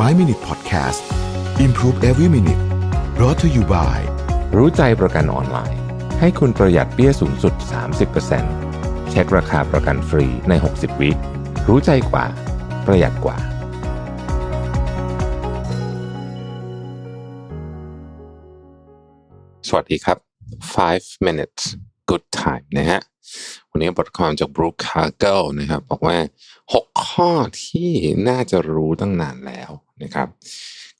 5 Minute Podcast Improve Every Minute brought to you by รู้ใจประกันออนไลน์ ให้คุณประหยัดเปี้ยสูงสุด 30%เช็คราคาประกันฟรีใน 60 วิรู้ใจกว่า ประหยัดกว่า สวัสดีครับ 5 minutes good time นะฮะวันนี้บทความจาก Brooke Cargill นะครับ บอกว่า 6 ข้อที่น่าจะรู้ตั้งนานแล้ว นะครับ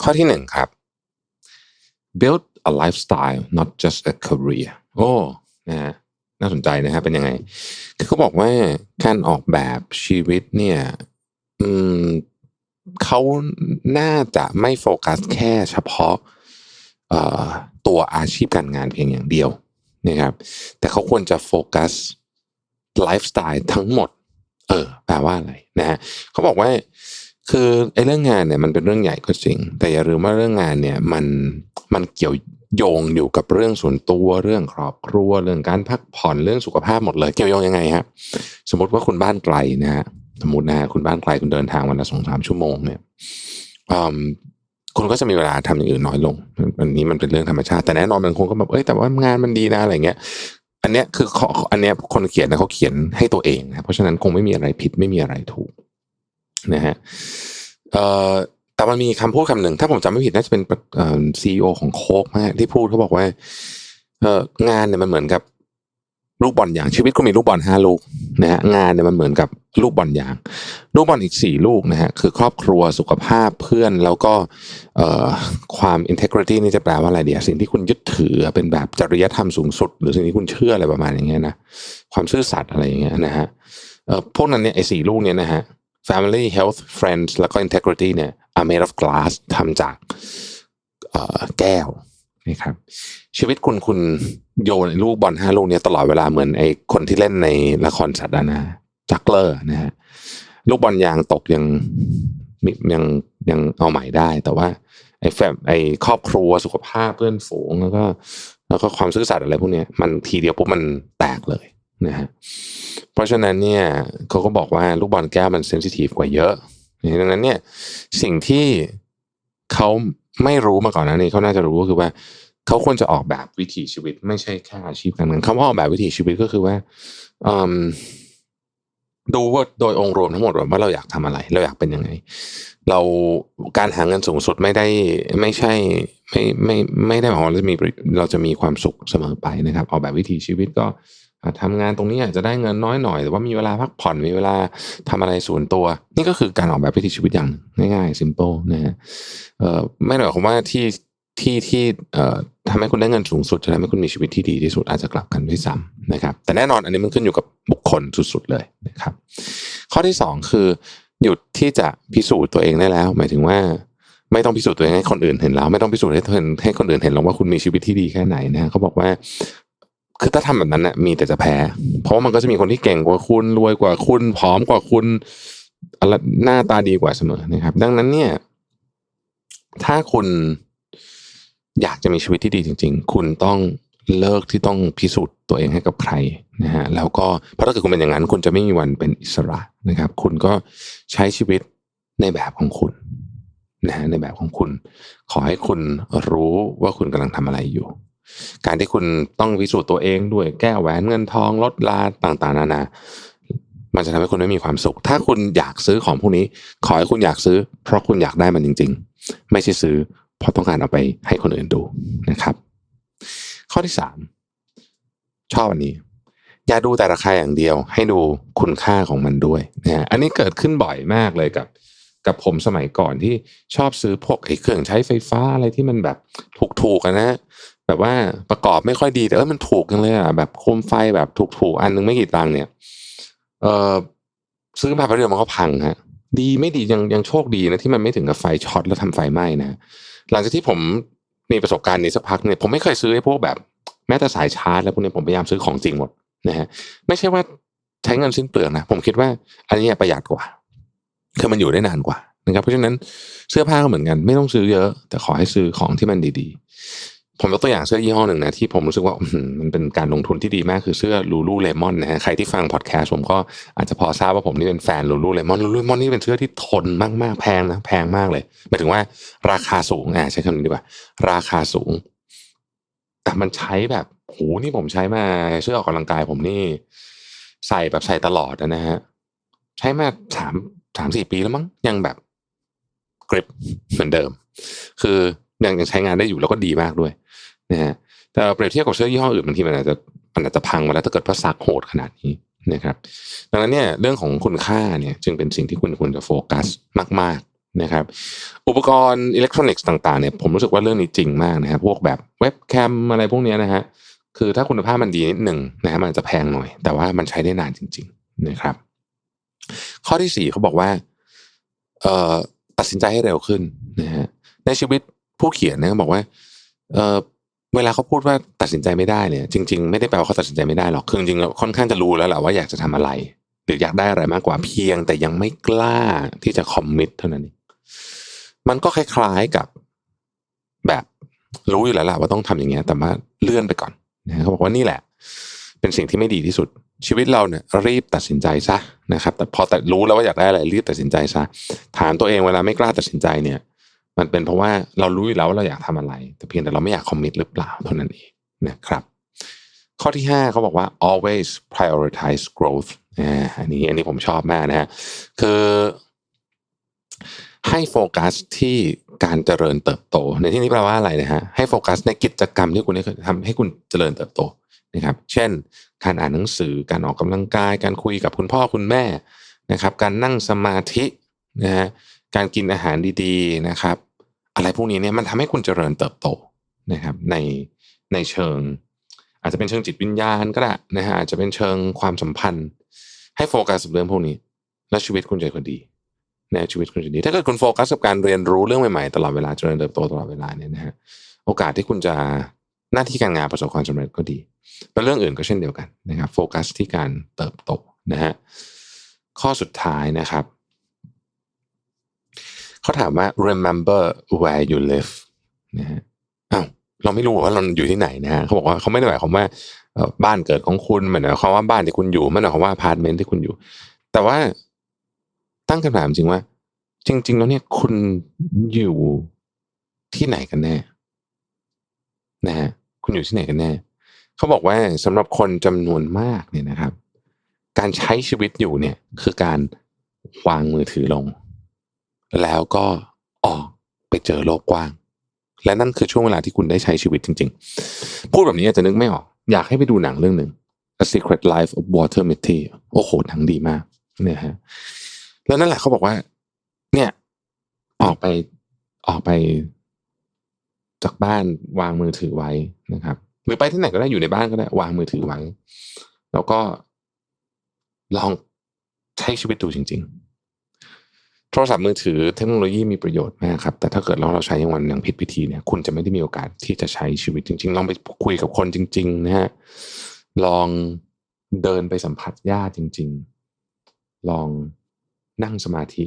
ข้อที่1ครับ build a lifestyle not just a career โอ้นะฮะน่าสนใจนะฮะเป็นยังไงคือเขาบอกว่าการออกแบบชีวิตเนี่ยอืมเขาน่าจะไม่โฟกัสแค่เฉพาะตัวอาชีพการงานเพียงอย่างเดียวนะครับ แต่เขาควรจะโฟกัสไลฟ์สไตล์ทั้งหมด เออแปลว่าอะไรนะฮะเขาบอกว่า คือไอ้เรื่องงานเนี่ยมันเป็นเรื่องใหญ่ก็จริง แต่อย่าลืมว่าเรื่องงานเนี่ยมันมันเกี่ยวโยงอยู่กับเรื่องส่วนตัวเรื่องครอบครัวเรื่องการพักผ่อนเรื่องสุขภาพหมดเลย เกี่ยวโยงยังไงฮะสมมติว่าคุณบ้านไกลนะฮะสมมตินะฮะคุณบ้านไกลคุณเดินทางวันละสองสามชั่วโมงเนี่ยคุณก็จะมีเวลาทำอย่างอื่นน้อยลงอันนี้มันเป็นเรื่องธรรมชาติแต่แน่นอนบางคนก็แบบเอ้ยแต่ว่างานมันดีนะอะไรเงี้ยอันเนี้ยคือเข้ออันเนี้ยคนเขียนนะเขาเขียนให้ตัวเองนะเพราะฉะนั้นคงไม่มีอะไรผิดไม่มีอะไรถูก นะฮะแต่มันมีคำพูดคำหนึ่ง ถ้าผมจำไม่ผิดน่าจะเป็นเอ่อซีอของโคกนะฮะที่พูดเขาบอกว่าเงานเนี่ยมันเหมือนกับลูกบอลอย่างชีวิตก็มีลูกบอลห้าลูกนะฮะงานเนี่ยมันเหมือนกับลูกบอลอย่าง ลูกบอลอีกสี่ลูกนะฮะคือครอบครัวสุขภาพเพื่อนแล้วก็ความ integrity นี่จะแปลว่าอะไรเดียวสิ่งที่คุณยึดถือเป็นแบบจริยธรรมสูงสุด หรือสิ่งที่คุณเชื่ออะไรประมาณอย่างเงี้ยนะความซื่อสัตย์อะไรอย่างเงี้ยนะฮะพวกนั้นเนี่ยไอ้สี่ลูกเนี่ยนะฮะ family health friends แล้วก็ integrity เนี่ย are made of glass ทำจากแก้วนะครับชีวิตคุณคุณโยนลูกบอลห้าลูกเนี่ยตลอดเวลาเหมือนไอ้คนที่เล่นในละครสัตว์อะนะจักเลอร์นะฮะลูกบอลยางตกยังยังยังเอาใหม่ได้ แต่ว่า ไอ้แฟมไอ้ครอบครัวสุขภาพเพื่อนฝูงแล้วก็ แล้วก็ความซื่อสัตย์อะไรพวกนี้มันทีเดียวปุ๊บมันแตกเลย นะฮะเพราะฉะนั้นเนี่ยเขาก็บอกว่าลูกบอลแก้วมันเซนซิทีฟกว่าเยอะดังนั้นเนี่ยสิ่งที่เขาไม่รู้มาก่อนน้านี้เขาน่าจะรู้ก็คือว่าเขาควรจะออกแบบวิถีชีวิต ไม่ใช่แค่อาชีพการเงินคำว่าออกแบบวิถีชีวิตก็คือว่าดูว่าโดยองค์รวมทั้งหมดว่าเราอยากทำอะไร เราอยากเป็นยังไง เราการหาเงินสูงสุดไม่ได้ไม่ใช่ไม่ไม่ไม่ได้หมายความว่าเราจะมีเราจะมีความสุขเสมอไปนะครับ ออกแบบวิถีชีวิตก็ ทำงานตรงนี้อาจจะได้เงินน้อยหน่อย แต่ว่ามีเวลาพักผ่อนมีเวลาทำอะไรส่วนตัว นี่ก็คือการออกแบบวิถีชีวิตอย่างง่ายๆ simple นะฮะไม่ได้หมายความว่าที่ที่ที่ทำให้คุณได้เงินสูงสุดจะทำให้คุณมีชีวิตที่ดีที่สุดอาจจะกลับกันด้วยซ้ำนะครับ แต่แน่นอนอันนี้มันขึ้นอยู่กับบุคคลสุดๆเลยนะครับ ข้อที่สองคือ หยุดที่จะพิสูจน์ตัวเองได้แล้ว หมายถึงว่าไม่ต้องพิสูจน์ตัวเองให้คนอื่นเห็นแล้ว ไม่ต้องพิสูจน์ให้คนให้คนอื่นเห็นหรอกว่าคุณมีชีวิตที่ดีแค่ไหนนะเขาบอกว่า คือถ้าทำแบบนั้นน่ะมีแต่จะแพ้ เพราะว่ามันก็จะมีคนที่เก่งกว่าคุณรวยกว่าคุณผอมกว่าคุณอะไรหน้าตาดีกว่าเสมอนะครับ ดังนั้นเนี่ย ถ้าคุณอยากจะมีชีวิตที่ดีจริง ๆ คุณต้องเลิกที่ต้องพิสูจน์ตัวเองให้กับใครนะฮะแล้วก็เพราะถ้าเกิดคุณเป็นอย่างนั้น คุณจะไม่มีวันเป็นอิสระนะครับ คุณก็ใช้ชีวิตในแบบของคุณนะฮะในแบบของคุณ ขอให้คุณรู้ว่าคุณกำลังทำอะไรอยู่ การที่คุณต้องพิสูจน์ตัวเองด้วยแก้แหวนเงินทองลดลาต่างๆ นานา มันจะทำให้คุณไม่มีความสุข ถ้าคุณอยากซื้อของพวกนี้ ขอให้คุณอยากซื้อ เพราะคุณอยากได้มันจริง ๆ ไม่ใช่ซื้อ เพราะต้องการเอาไปให้คนอื่นดูนะครับ ข้อที่สามชอบอันนี้อย่าดูแต่ราคาอย่างเดียว ให้ดูคุณค่าของมันด้วยนะฮะอันนี้เกิดขึ้นบ่อยมากเลยกับ กับผมสมัยก่อนที่ชอบซื้อพวกไอ้เครื่องใช้ไฟฟ้าอะไรที่มันแบบถูกๆอะนะ แบบว่าประกอบไม่ค่อยดีแต่เออมันถูกจังเลยอะแบบโคมไฟแบบถูกๆอันนึงไม่กี่ตังค์เนี่ย เออซื้อมาแป๊บเดียวมันก็พังฮะดีไม่ดียังยังโชคดีนะที่มันไม่ถึงกับไฟช็อตแล้วทำไฟไหม้นะหลังจากที่ผมมีประสบการณ์นี้สักพักเนี่ยผมไม่เคยซื้อไอ้พวกแบบแม้แต่สายชาร์จแล้วพวกนี้ผมพยายามซื้อของจริงหมดนะฮะไม่ใช่ว่าใช้เงินสิ้นเปลืองนะผมคิดว่าอันนี้ประหยัดกว่าคือมันอยู่ได้นานกว่านะครับเพราะฉะนั้นเสื้อผ้าก็เหมือนกัน ไม่ต้องซื้อเยอะ แต่ขอให้ซื้อของที่มันดี ผมยกตัวอย่างเสื้อยี่ห้อหนึ่งนะที่ผมรู้สึกว่ามันเป็นการลงทุนที่ดีมากคือเสื้อลูลูเลมอนนะฮะใครที่ฟังพอดแคสต์ผมก็อาจจะพอทราบว่าผมนี่เป็นแฟนลูลูเลมอนลูลูเลมอนนี่เป็นเสื้อที่ทนมากๆแพงนะแพงมากเลยหมายถึงว่าราคาสูงอ่าใช้คำนี้ดีกว่า ราคาสูง แต่มันใช้แบบโหนี่ผมใช้มาเสื้อออกกำลังกาย ผมนี่ ใส่แบบใส่ตลอดนะฮะใช้มาสามสามสี่ปีแล้วมั้งยังแบบกริปเหมือนเดิม คือยังยังใช้งานได้อยู่แล้วก็ดีมากด้วย นะฮะแต่เปรียบเทียบกับเสื้อยี่ห้ออื่นบางทีมันอาจจะมันอาจจะพังมาแล้วถ้าเกิดว่าซักโหดขนาดนี้นะครับ ดังนั้นเนี่ยเรื่องของคุณค่าเนี่ยจึงเป็นสิ่งที่คุณควรจะโฟกัสมาก ๆนะครับ อุปกรณ์อิเล็กทรอนิกส์ต่างๆเนี่ยผมรู้สึกว่าเรื่องนี้จริงมากนะครับพวกแบบเว็บแคมอะไรพวกนี้นะฮะคือถ้าคุณภาพมันดีนิดหนึ่งนะฮะมันจะแพงหน่อย แต่ว่ามันใช้ได้นานจริง ๆนะครับ ข้อที่สี่เขาบอกว่าเอ่อตัดสินใจให้เร็วขึ้นนะฮะในชีวิตผู้เขียนเนะบอกว่าเอ่อ เวลาเขาพูดว่าตัดสินใจไม่ได้เนี่ย จริง ๆ ไม่ได้แปลว่าเขาตัดสินใจไม่ได้หรอกคือจริงๆแล้วค่อนข้างจะรู้แล้วแหละว่าอยากจะทำอะไร หรืออยากได้อะไรมากกว่าเพียง แต่ยังไม่กล้าที่จะคอมมิตเท่านั้นมันก็คล้ายๆกับแบบรู้อยู่แล้วแหละว่าต้องทำอย่างเงี้ย แต่ว่าเลื่อนไปก่อนนะเขาบอกว่านี่แหละ เป็นสิ่งที่ไม่ดีที่สุด ชีวิตเราเนี่ยรีบตัดสินใจซะนะครับ แต่พอแต่รู้แล้วว่าอยากได้อะไรรีบตัดสินใจซะถามตัวเองเวลาไม่กล้าตัดสินใจเนี่ย มันเป็นเพราะว่าเรารู้อยู่แล้วว่าเราอยากทำอะไร แต่เพียงแต่เราไม่อยากคอมมิตหรือเปล่าเท่านั้นเองนะครับข้อที่ห้าเขาบอกว่า always prioritize growth อันนี้อันนี้ผมชอบมากนะฮะคือให้โฟกัสที่การเจริญเติบโต ในที่นี้แปลว่าอะไรนะฮะให้โฟกัสในกิจกรรมที่คุณได้ทำให้คุณเจริญเติบโตนะครับ เช่น การอ่านหนังสือการออกกำลังกาย การคุยกับคุณพ่อคุณแม่นะครับ การนั่งสมาธินะฮะการกินอาหารดีๆนะครับ อะไรพวกนี้เนี่ยมันทำให้คุณเจริญเติบโตนะครับในในเชิง อาจจะเป็นเชิงจิตวิญญาณก็ได้นะฮะอาจจะเป็นเชิงความสัมพันธ์ ให้โฟกัสกับเรื่องพวกนี้ แล้วชีวิตคุณจะดีในชีวิตคุณจะดี ถ้าเกิดคุณโฟกัสกับการเรียนรู้เรื่องใหม่ๆตลอดเวลาเจริญเติบโตตลอดเวลาเนี่ยนะฮะโอกาสที่คุณจะหน้าที่การงานประสบความสำเร็จก็ดีแล้วเรื่องอื่นก็เช่นเดียวกันนะครับโฟกัสที่การเติบโตนะฮะข้อสุดท้ายนะครับ เขาถามว่า remember where you live นะฮะอ้าวเราไม่รู้ว่าเราอยู่ที่ไหนนะฮะเขาบอกว่าเขาไม่ได้หมายความว่าบ้านเกิดของคุณม่ได้หมายความว่าบ้านที่คุณอยู่ไม่ได้หมายความว่าพาร์ตเมนต์ที่คุณอยู่ แต่ว่าตั้งคำถามจริงว่า จริง ๆ แล้วเนี่ยคุณอยู่ที่ไหนกันแน่นะฮะคุณอยู่ที่ไหนกันแน่เขาบอกว่าสำหรับคนจำนวนมากเนี่ยนะครับ การใช้ชีวิตอยู่เนี่ยคือการวางมือถือลง แล้วก็ออกไปเจอโลกกว้าง และนั่นคือช่วงเวลาที่คุณได้ใช้ชีวิตจริง ๆ พูดแบบนี้อาจจะนึกไม่ออก อยากให้ไปดูหนังเรื่องหนึ่ง A Secret Life of Walter Mitty โอ้โหหนังดีมากเนี่ยฮะแล้วนั่นแหละเขาบอกว่า เนี่ย ออกไปออกไปจากบ้านวางมือถือไว้นะครับ หรือไปที่ไหนก็ได้อยู่ในบ้านก็ได้ วางมือถือไว้ แล้วก็ลองใช้ชีวิตดูจริงๆ โทรศัพท์มือถือเทคโนโลยีมีประโยชน์มากครับ แต่ถ้าเกิดเราเราใช้อย่างวันอย่างผิดวิธีเนี่ยคุณจะไม่ได้มีโอกาสที่จะใช้ชีวิตจริง ๆ ลองไปคุยกับคนจริง ๆ นะฮะลองเดินไปสัมผัสญาติจริง ๆ ลองนั่งสมาธิ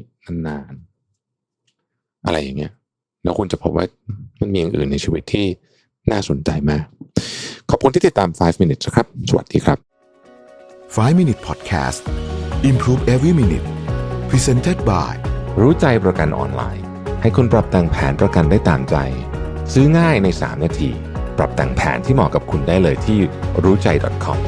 นานๆอะไรอย่างเงี้ยแล้วคุณจะพบว่ามันมีอย่างอื่นในชีวิตที่น่าสนใจมาก ขอบคุณที่ติดตาม 5 minutes ครับ สวัสดีครับ 5 Minute Podcast Improve Every Minute Presented by รู้ใจประกันออนไลน์ ให้คุณปรับแต่งแผนประกันได้ตามใจ ซื้อง่ายใน 3 นาที ปรับแต่งแผนที่เหมาะกับคุณได้เลยที่รู้ใจ .com